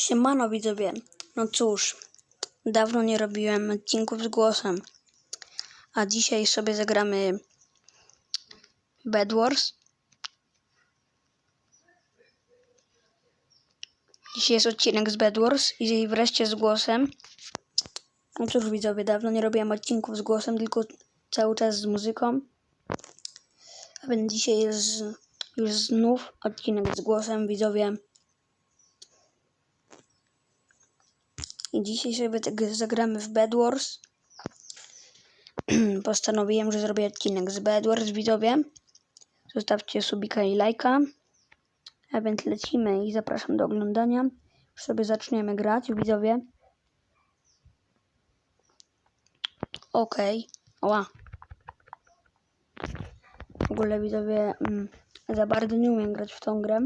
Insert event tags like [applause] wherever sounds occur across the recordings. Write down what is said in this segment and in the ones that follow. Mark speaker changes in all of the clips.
Speaker 1: Siemano widzowie. No cóż, dawno nie robiłem odcinków z głosem. A dzisiaj sobie zagramy Bed Wars. Dzisiaj jest odcinek z Bed Wars i wreszcie z głosem. No cóż widzowie, dawno nie robiłem odcinków z głosem, tylko cały czas z muzyką. A więc dzisiaj jest już znów odcinek z głosem, widzowie. I dzisiaj sobie tak zagramy w Bed Wars. [clears throat] Postanowiłem, że zrobię odcinek z Bed Wars, widzowie. Zostawcie subika i lajka. A więc lecimy i zapraszam do oglądania. Już sobie zaczniemy grać, widzowie. Okej. Oła. W ogóle widzowie mm, za bardzo nie umiem grać w tą grę.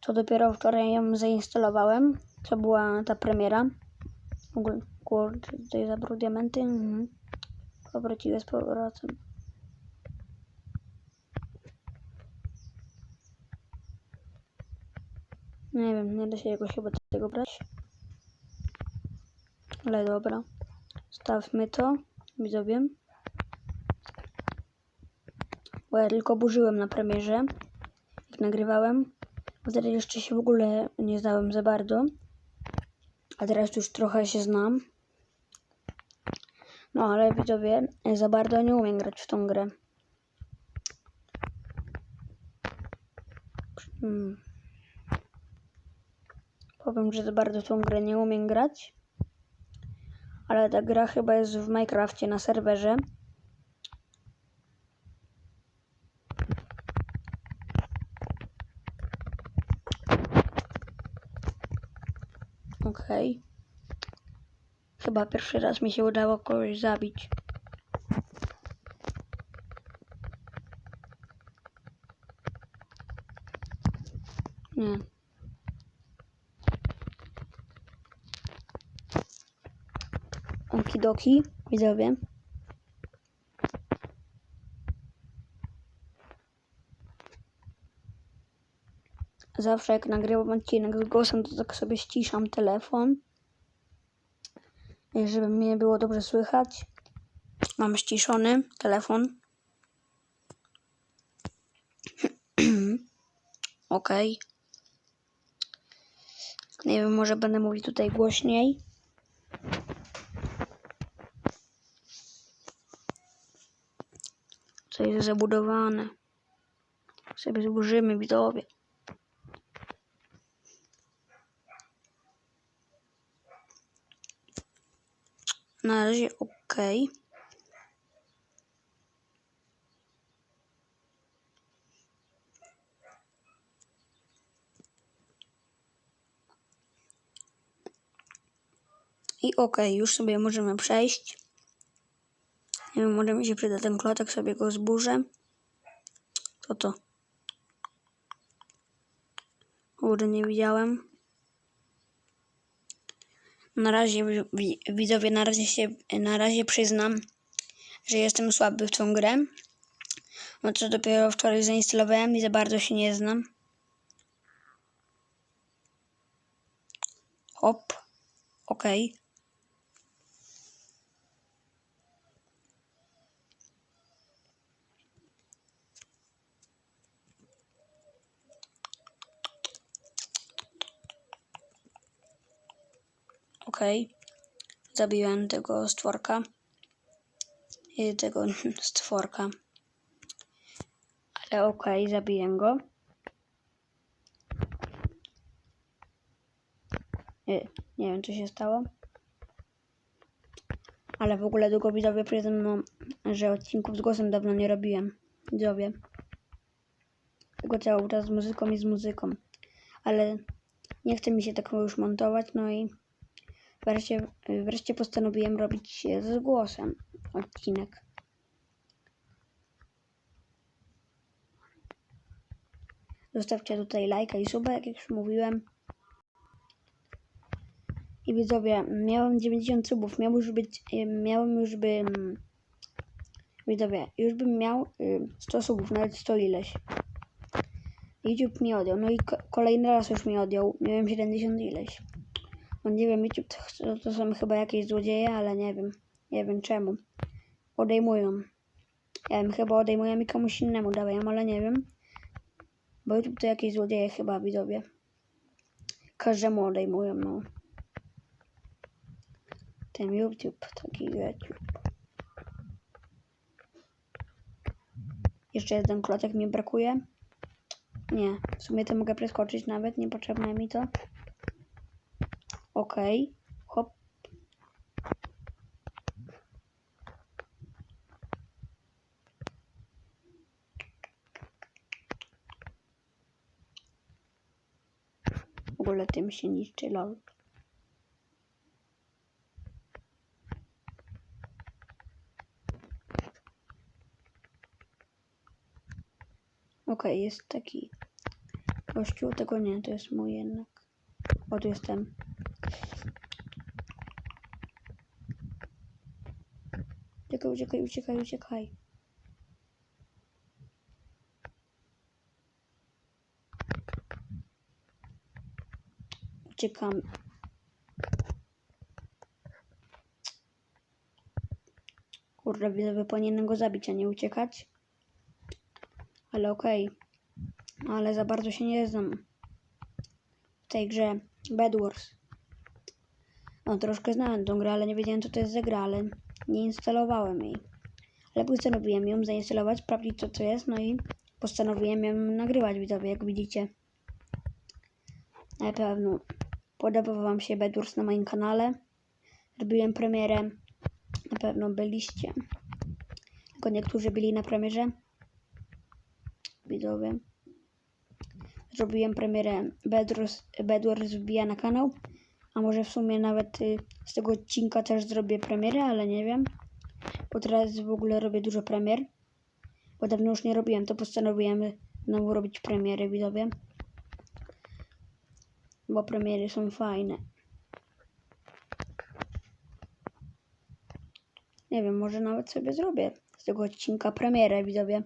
Speaker 1: To dopiero wczoraj ją zainstalowałem. To była ta premiera. W ogóle, kurde, tutaj zabrał diamenty. Mhm. Powróciły z powrotem. Nie wiem, nie da się jakoś chyba tego brać. Ale dobra. Stawmy to, widzowie. Bo ja tylko burzyłem na premierze, jak nagrywałem. Wtedy jeszcze się w ogóle nie znałem za bardzo. A teraz już trochę się znam. No ale widzowie, za bardzo nie umiem grać w tą grę. Hmm. Powiem, że za bardzo tą grę nie umiem grać. Ale ta gra chyba jest w Minecrafcie na serwerze. Okej. Chyba pierwszy raz mi się udało kogoś zabić. Nie. Okidoki, widzowie. Zawsze jak nagrywam odcinek z głosem, to tak sobie ściszam telefon, żeby mnie było dobrze słychać. Mam ściszony telefon. [clears throat] ok. Nie wiem, może będę mówił tutaj głośniej. Co jest zabudowane. Sobie zburzymy widzowie. Na razie ok. I ok, już sobie możemy przejść. Nie wiem, może mi się przyda ten klotek, sobie go zburzę. Co to? Kurde, nie widziałem. Na razie, wi- wi- widzowie, na razie się, na razie przyznam, że jestem słaby w tą grę. No co dopiero wczoraj zainstalowałem i za bardzo się nie znam. Hop. Okej. Okej. Zabiłem tego stworka. I tego [laughs] stworka. Ale okej, zabiję go. Nie, nie wiem, co się stało. Ale w ogóle długo widzowie przyznam, że odcinków z głosem dawno nie robiłem. Widzowie. Tylko cały czas z muzyką i z muzyką. Ale nie chce mi się tak już montować, no i wreszcie, wreszcie postanowiłem robić z głosem odcinek. Zostawcie tutaj lajka i suba, jak już mówiłem. I widzowie, miałem 90 subów, miał już być, miałem już by, widzowie, już bym miał y, 100 subów, nawet 100 ileś. YouTube mi odjął. No i ko- kolejny raz już mi odjął. Miałem 70 ileś. No nie wiem, YouTube to, to są chyba jakieś złodzieje, ale nie wiem. Nie wiem czemu. Odejmują. Ja wiem, chyba odejmują i komuś innemu dawają, ale nie wiem. Bo YouTube to jakieś złodzieje chyba widzowie. Każdemu odejmują, no. Ten YouTube, taki YouTube. Jeszcze jeden klotek mi brakuje. Nie, w sumie to mogę preskoczyć nawet, niepotrzebne mi to. Okej, hop. W ogóle tym się niszczy lol. Okej, jest taki gościu, tego nie, to jest mój jednak. O, tu jestem. Uciekaj, uciekaj, uciekaj, uciekaj. Uciekam. Kurde, widzowie, powinienem go zabić, a nie uciekać. Ale okej. Ale za bardzo się nie znam w tej grze Bed. No, troszkę znałem tą grę, ale nie wiedziałem, co to jest za gra, ale nie instalowałem jej. Ale postanowiłem ją zainstalować, sprawdzić, co to jest, no i postanowiłem ją nagrywać, widzowie, jak widzicie. Na pewno podobał Wam się Bed Wars na moim kanale. Robiłem premierę, na pewno byliście. Tylko niektórzy byli na premierze. Widzowie. Zrobiłem premierę Bedwars, Bedwars wbija na kanał. A może w sumie nawet y, z tego odcinka też zrobię premierę, ale nie wiem. Bo teraz w ogóle robię dużo premier. Bo dawno już nie robiłem, to postanowiłem znowu robić premiery, widzowie. Bo premiery są fajne. Nie wiem, może nawet sobie zrobię z tego odcinka premierę, widzowie.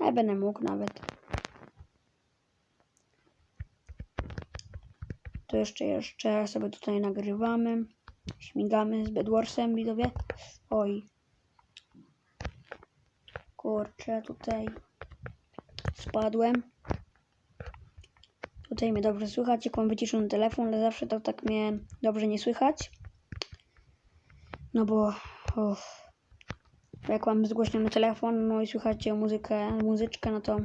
Speaker 1: Ja będę mógł nawet. To jeszcze, jeszcze sobie tutaj nagrywamy. Śmigamy z Bedwarsem, widzowie. Oj. Kurczę, tutaj spadłem. Tutaj mnie dobrze słychać, jak mam wyciszony telefon, ale zawsze to tak mnie dobrze nie słychać. No bo uff, jak mam zgłośniony telefon, no i słychacie muzykę, muzyczkę, no to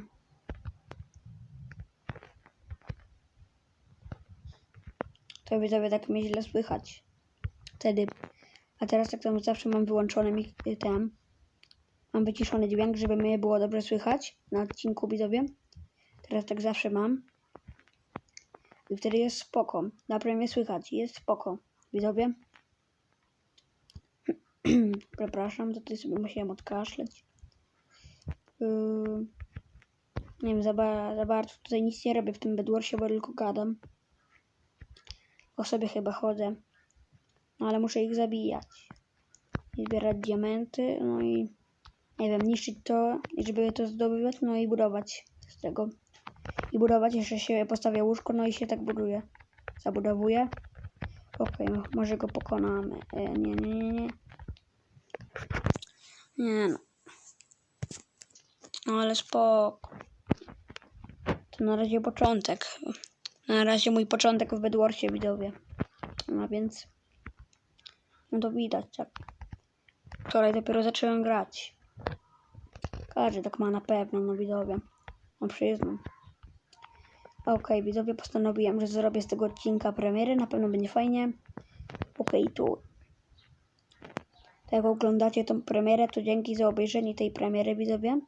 Speaker 1: to widzowie tak mnie źle słychać. Wtedy. A teraz tak tam zawsze mam wyłączony mik-. Mam wyciszony dźwięk, żeby mnie było dobrze słychać na odcinku widzowie. Teraz tak zawsze mam. I wtedy jest spoko. Naprawdę mnie słychać. Jest spoko. Widzowie. [clears throat] Przepraszam, to tutaj sobie musiałem odkaszleć. Yy, nie wiem, za, ba- za bardzo tutaj nic nie robię w tym Bedwarsie, bo tylko gadam. O sobie chyba chodzę. No ale muszę ich zabijać. I zbierać diamenty, no i nie wiem, niszczyć to, żeby to zdobywać, no i budować z tego. I budować, jeszcze się postawia łóżko, no i się tak buduje. Zabudowuję. Okej, mo- może go pokonamy. E, nie, nie, nie, nie. Nie no. No ale spoko. To na razie początek. Na razie mój początek w Bedwarsie widzowie. No więc. No to widać, tak. Wczoraj dopiero zacząłem grać. Każdy tak ma na pewno, no widzowie. No przyznam. Okej, widzowie, postanowiłem, że zrobię z tego odcinka premiery. Na pewno będzie fajnie. Okej, tu. Tak jak oglądacie tą premierę, to dzięki za obejrzenie tej premiery, widzowie.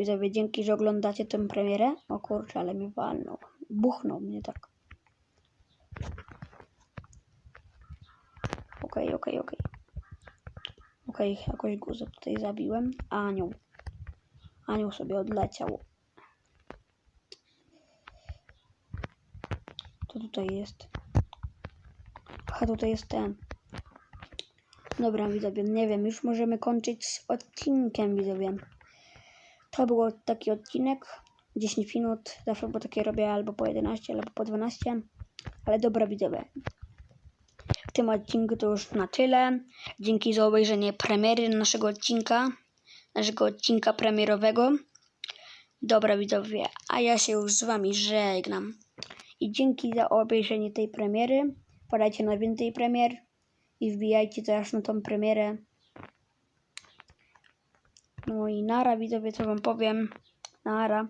Speaker 1: Widzowie, dzięki, że oglądacie tę premierę. O kurczę, ale mi walnął. Buchnął mnie tak. Okej, okej, okej. Okej, jakoś go za- tutaj zabiłem. Anioł. Anioł sobie odleciał. To tutaj jest. Aha, tutaj jest ten. Dobra, widzowie, nie wiem, już możemy kończyć z odcinkiem, widzowie. To był taki odcinek, 10 minut, zawsze bo takie robię albo po 11, albo po 12, ale dobra widzowie. W tym odcinku to już na tyle. Dzięki za obejrzenie premiery naszego odcinka, naszego odcinka premierowego. Dobra widzowie, a ja się już z wami żegnam. I dzięki za obejrzenie tej premiery. Podajcie na więcej premier i wbijajcie teraz na tą premierę. No i nara widzowie, co wam powiem. Nara.